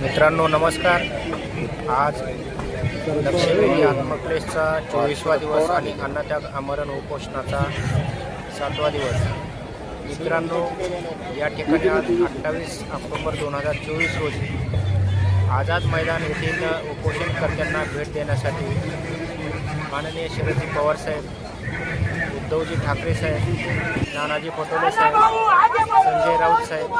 मित्रांनो नमस्कार. आज लक्ष्मी आत्मक्लेशचा चोवीसवा दिवस आणि अन्नत्याग आमरण उपोषणाचा सातवा दिवस. मित्रांनो या ठिकाणी आज अठ्ठावीस ऑक्टोबर दोन हजार चोवीस रोजी आझाद मैदान येथील उपोषणकर्त्यांना भेट देण्यासाठी माननीय शरदजी पवारसाहेब उद्धवजी ठाकरे साहेब नानाजी पटोले साहेब संजय राऊत साहेब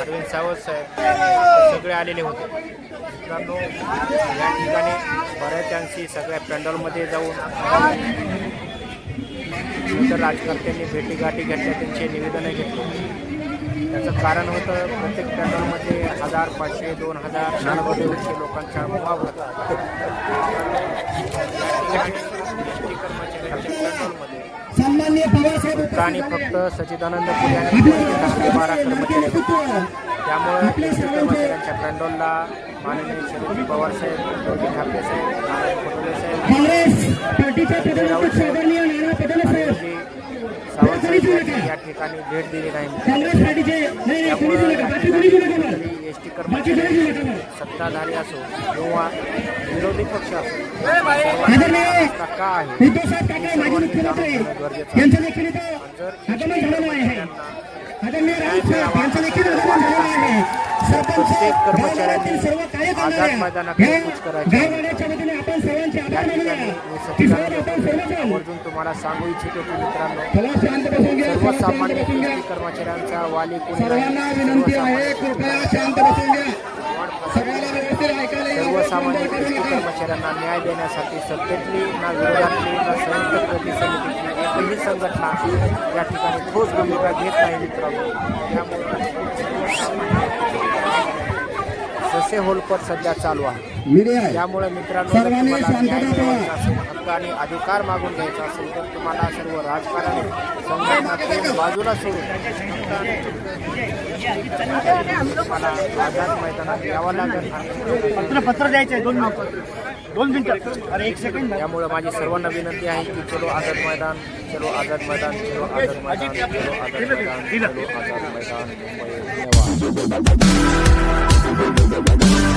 अरविंद सावंत साहेब हे सगळे आलेले होते. मित्रांनो या ठिकाणी बऱ्याच सगळ्या पॅन्डॉलमध्ये जाऊन इतर राजकर्त्यांनी भेटीगाठी घेतल्या त्यांचे निवेदनं घेतले. त्याचं कारण होतं प्रत्येक पॅन्डॉलमध्ये हजार पाचशे दोन हजार दीडशे लोकांचा मुहाव होता. आणि फक्त आणि दहा ते बारा कर्मचारी त्यामुळे कर्मचाऱ्यांच्या पॅन्डॉलला माननीय शरद पवार साहेब ठाकरे साहेब नारायण पटोले साहेब या ठिकाणी भेट दिली नाही. एस टी कर्मचारी सत्ताधारी असो किंवा विरोधी पक्ष असो. का आहे. प्रत्येक कर्मचाऱ्यांनी आझाद मैदानाकडे कूच करायची. आवर्जून तुम्हाला सांगू इच्छितो की मित्रांनो एसटी कर्मचाऱ्यांचा वाली कोणी नाही. सर्वांना विनंती आहे कृपया शांत बसून घ्या सर्वसामान्य. कर्मचाऱ्यांना न्याय देण्यासाठी सत्तेतली ना विरोधातली ना संयुक्त कृती समितीतली एकही संघटना या ठिकाणी ठोस भूमिका घेत नाही मित्रांनो त्यामुळे ससे होलकर सध्या चालू आहे. त्यामुळे मित्रांनो तुम्हाला शांतता न्याय. मिळवायचा असेल, हक्क आणि अधिकार मागून घ्यायचा असेल तर तुम्हाला सर्व राजकारण संघटना बाजूला सोडून तुम्हाला आझाद मैदानात यावं लागेल पत्र पत्र द्यायचं दोन दोन मिनिटं अरे एक सेकंड त्यामुळे माझी सर्वांना विनंती आहे की चलो आझाद मैदान चलो आझाद मैदान चलो आझाद मैदान चलो आझाद मैदान चलो आझाद मैदान मुंबई धन्यवाद